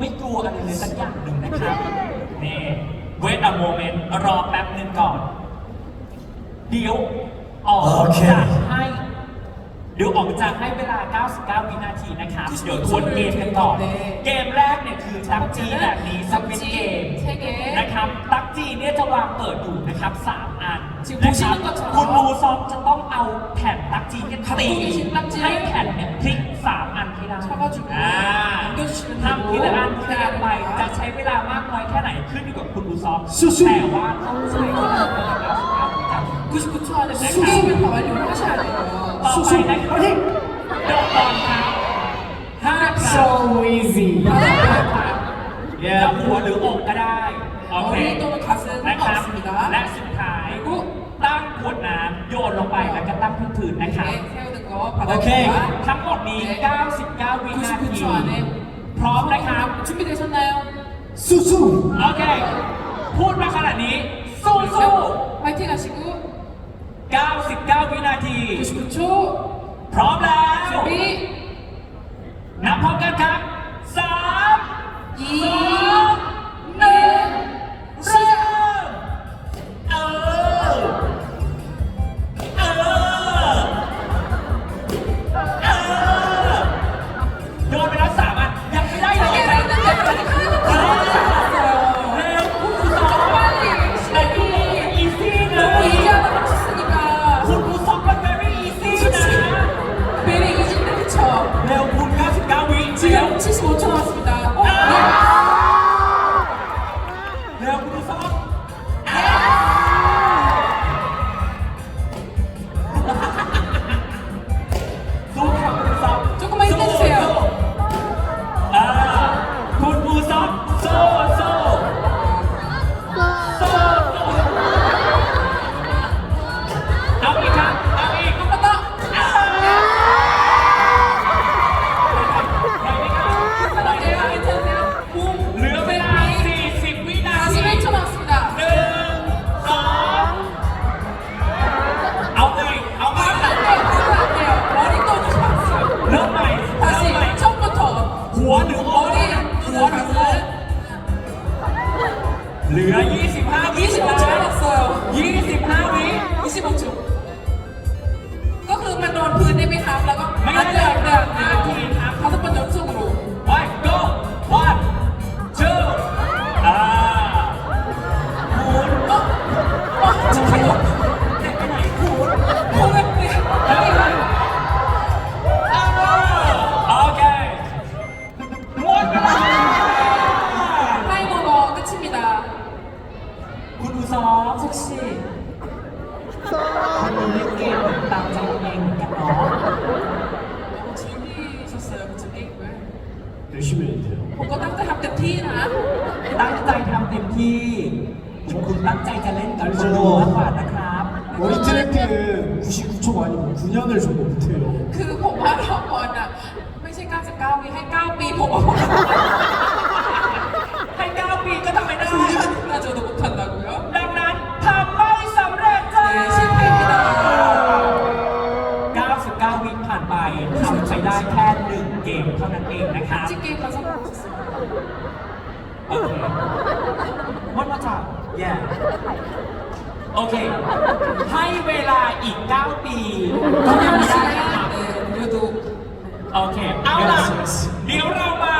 ไม่กลัวอะไรเลยสักอย่างหนึ่งนะครับนี่เวทอะโมเมนต์รอแป๊บหนึ่งก่อน เดี๋ยวออกโอเค จากให้เดี๋ยวออกจากให้เวลา 99 วินาทีนะครับเดี๋ยวทวนเกมกันก่อน เกมแรกเนี่ยคือตักจีแบบนี้สวิตเกม세 개. นะครับตักจีเนี่ยจะวางเปิดอยู่นะครับ 3 อันจริงนะครับผู้ชิมก็จะคุณมูซอฟจะต้องเอาแผ่นตักจีเนี่ยตีผู้ชิมตั๊กจี้ให้แผ่นเนี่ยพลิก 3 อัน ให้ได้ 쳐가지고 อ่า 넘겨주시면 ทำทีละอันทีละอันไป 되고 จะใช้เวลามากน้อยแค่ไหนขึ้นอยู่กับคุณมูซอฟ สู้ๆ แต่ว่าต้องใช้เวลาประมาณ99วินาที 99초 안에 모든 게임을 다 완료를 하셔야 돼요. ต่อไปนะครับเดอกบอลครับห้าครั้ง So easy จะ Yeah หัวหรืออกก็ได้ โอเค 머리 또는 가슴 นะครับ 상관없습니다. และสุดท้าย ตั้งขวดน้ำโยนลงไปแล้วก็ตั้งพื้นผืนนะครับ 이렇게 세우는 거 โอเคทั้งหมดนี้ 99 วินาทีพร้อมนะครับชิมิเตชั되셨나 요? สู้ๆโอเค พูดมาขนาดนี้ สู้สู้ 파이팅 하시고 99 วินาทีชิมิชูพร้อมแล้วนับพร้อมกันครับ 3 2 1 ตั้งใจจะเล่นกับคนดูมากกว่านะครับ 머리 트래핑은 99초가 아니고 9년을 정도 못해요 คือผมว่าเราบอลอ่ะ ไม่ใช่ 99ปีให้ 9 ปีผมว่าผม ให้9ปีก็ทำไม่ได้ น่าจะ못한다고요 ดังนั้นทำไม่สำเร็จจ้า 네, 실패입니다. 99 วิผ่านไปทำไปได้แค่หนึ่งเกมเท่านั้นเองนะครับ 찌 게임 가서 보셨습니다. โอเคหมดมาจาก แย่โอเค ให้เวลาอีก 9 ปีก็ยังไม่ได้นะครับ 네, 그래도 โอเค เอาล่ะ เดี๋ยวเรามา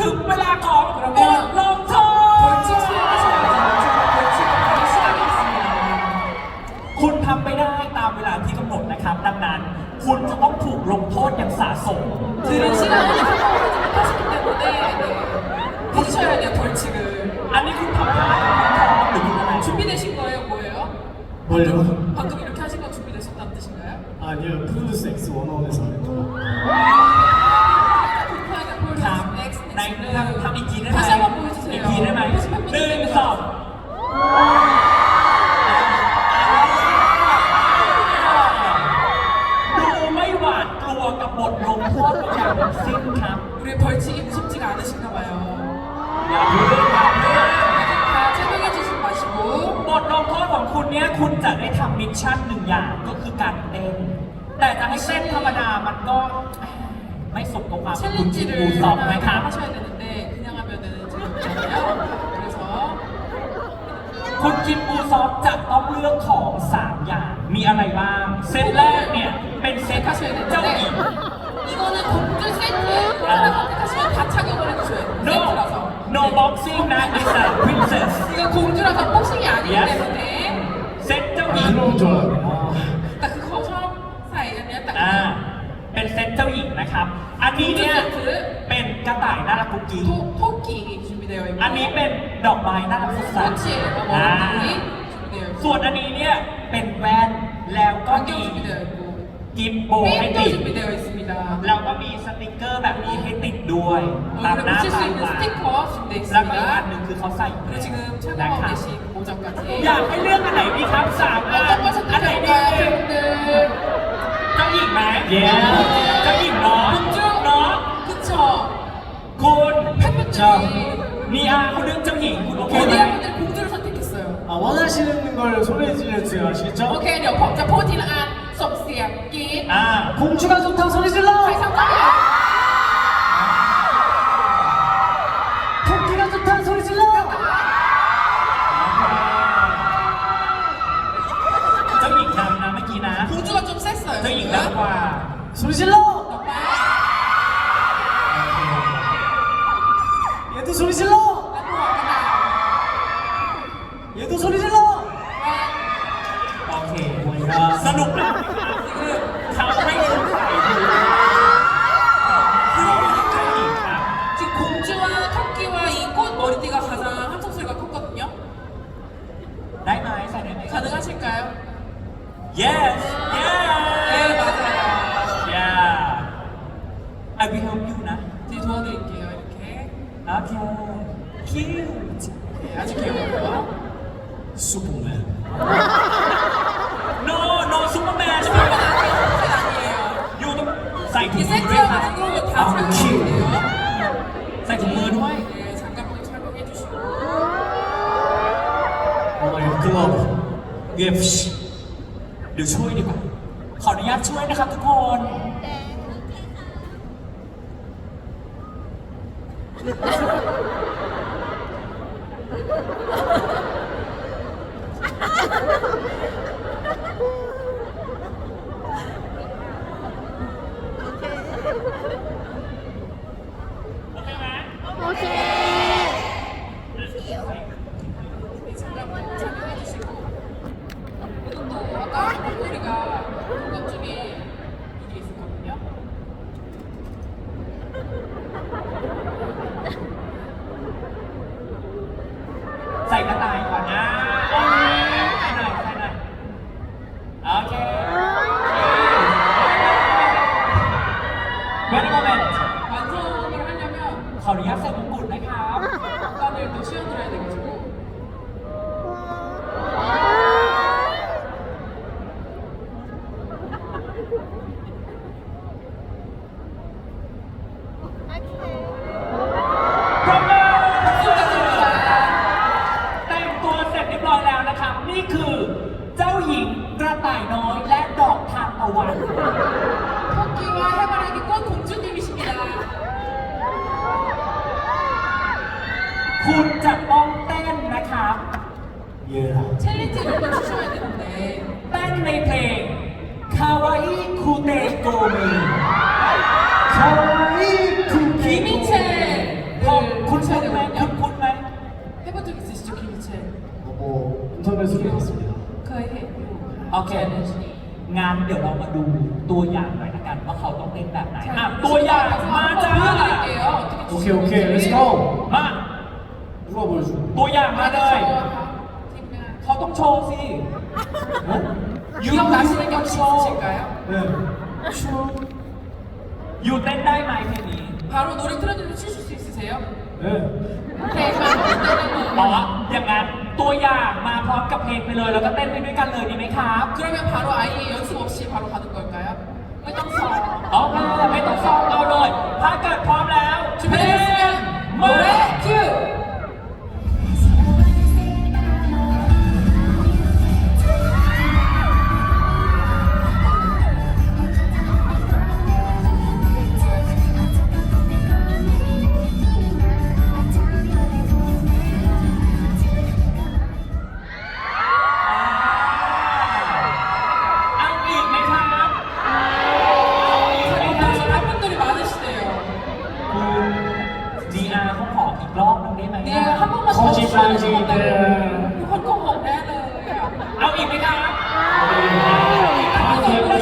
ถึงเวลาของบทลงโทษ 벌칙 수행하셔야죠. 벌칙을 바로 시작하겠습니다. คุณทำไม่ได้ตามเวลาที่กำหนดนะครับ ดังนั้น คุณจะต้องถูกลงโทษอย่างสาสม 드린 시간을 성공하지 못하시기 때문에 네, 해주셔야 돼요, 벌칙을. อันนี้คุณทำได้ 준비되신 거예요, 뭐예요? 뭘요? 방금 이렇게 하신 건 준비되셨다는 뜻인가요? 아니요 นี้คุณจะได้ทำมิชชั่นหนึ่งอย่างก็คือการเต้น แต่จะให้เต้นธรรมดามันก็ไม่สมกับความคุณจินดูสอบนะ 챌린지를 คะ 하나 하셔야 되는데 그냥 하면은 지금 못해 요. 그래서 คุณกิมบูซอฟจะต้องเลือกของ 3 อย่างมีอะไรบ้าง เซตแรกเนี่ย เป็นเซตเจ้าหญิง 이거는 동들 세트하เ선택하시면 다 착용을 해주셔 요. no 세น라 서. no boxing นะ is a princess 이거 공주라서 복싱이 아니기 Yes. 때문에 นนี้เนี่ย 공주 세트 เป็นกระต่ายน่ารักกุ๊กกิ๊ก 토, 토끼 준비되어 있고 อันนี้เป็นดอกไม้น่ารักสดใส 꽃이에요 อ่า 머리띠 준비되어 있고 ส่วนอันนี้เนี่ยเป็นแว่นแล้วก็มี 안경 준비되어 있고 กิฟโบให้ 핀도 ติด 준비되어 있습니다 แล้วก็มีสติกเกอร์แบบนี้ให้ติดด้วยตาม 얼굴에 หน้า 붙일 수 ตาม 있는 ตา 스티커 준비되어 แล้วก็อีกอัน 있습니다 หนึ่งคือเขาใส่อยู่ 그리고 지금 นะ 착용하고 ครับ 계신 모자까지 อยากให้เลือกอันไหนดีครับสามอัน 어떤 걸 อันไหนดี 선택할까요 여러분들 เจ้าหญิงไหมเ 팬분들이 นีอาเขาเลือกเจ้าหญิงคุณโอเคไหม 어디야 분들 공주를 선택했어요 아, 원하시는 걸 소리해 주세요. 아시겠죠? 오케이 ดี๋ยวผมจะพูดทีละอันส่งเสียงกรี๊ด อ่า 공주가 좋다 소리 ใคร 질러! ทำได้ 아주 귀여워요 슈퍼맨. no no Superman 슈퍼맨 아니에요 슈퍼맨 아니에요 อยู่ต้องใส่ถุ 이 งมือด้วยครับ 세트여가지고 다 아, 착용해요 ใส่ถุงมือด้วย 네 장갑도 착용해주시고 어, 이거 글러브. UFC เดี๋ยวช่วยดีกว่า ขออนุญาตช่วยนะครับทุกคน โ Ha ha ha! 예. 챌린지를 또 주셔야 되는데 เต้นในเพลงคาวาอิคูเตโกเม 가와이 쿠키. 김희채 ผมคุณ 를 คุ้นไหม 하셔야 คุณ 되거든요 คุ้นไหม 해본 적 있으시죠 김희채? 어, 인터넷으로 봤습니다. 거의 해 โอเค งานเดี๋ยวเรามาดูตัวอย่างหน่อยละกันว่าเขาต้องเต้นแบบไหนอ่ะตัวอย่างมาจ้า 보여드릴게요 어떻게 오케이, 오케이. 추시는지. 렛츠고. มา 누가 보여줘? ตัวอย่างมาเลย 팀장 เขาต้องโชว์สิ 어? 기억나시는 게 혹시 있으실까요? 네. อยู่เต้นได้ไหมเพลงนี้ 바로 노래 틀어드리면 추실 수 있으세요? 네. 오케이 그럼 อ๋อ 일단은 อย่างนั้นตัวอย่างมาพร้อมกับเพลงไปเลย แล้วก็เต้นไปด้วยกันเลยดีไหมครับ 그러면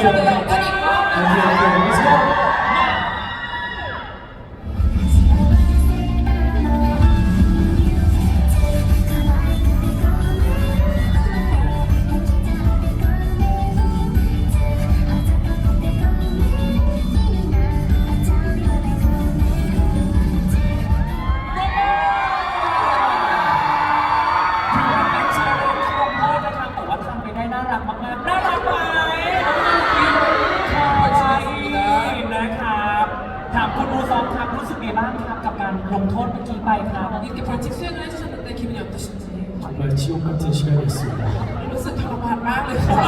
เอา 정말 지옥 같은 시간이었습니다. รู้สึกทรมานมากเลยค่ะ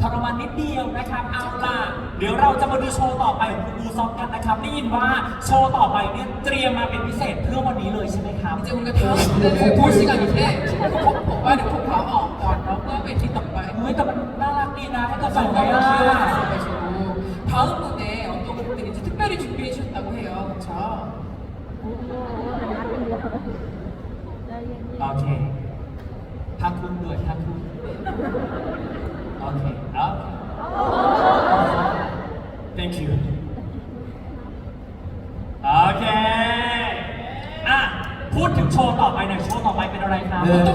ทรมานนิดเดียวนะครับ เอาล่ะ เดี๋ยวเราจะมาดูโชว์ต่อไปของคุณอูซองกันนะครับ ได้ยินว่าโชว์ต่อไปเนี่ยเตรียมมาเป็นพิเศษเพื่อวันนี้เลยใช่ไหมครับ 이제 우리가 다음 무대를 볼 시간인데 빨리 폭파 어, 어, 어, 웨이팅 덕발 เฮ้ยแต่มันน่ารักดีนะให้กับ 아, สองคน 너무 อ่ะ 귀여웠어가지고 다음 무대 어떤 곡들이 이제 특별히 준비해 주셨다고 해요 그쵸? โอเคพักคุณด้วยพักคุณโอเคเอา thank you โอเค อะ พูดถึงโชว์ต่อไปหน่อยโชว์ต่อไปเป็นอะไรครับ.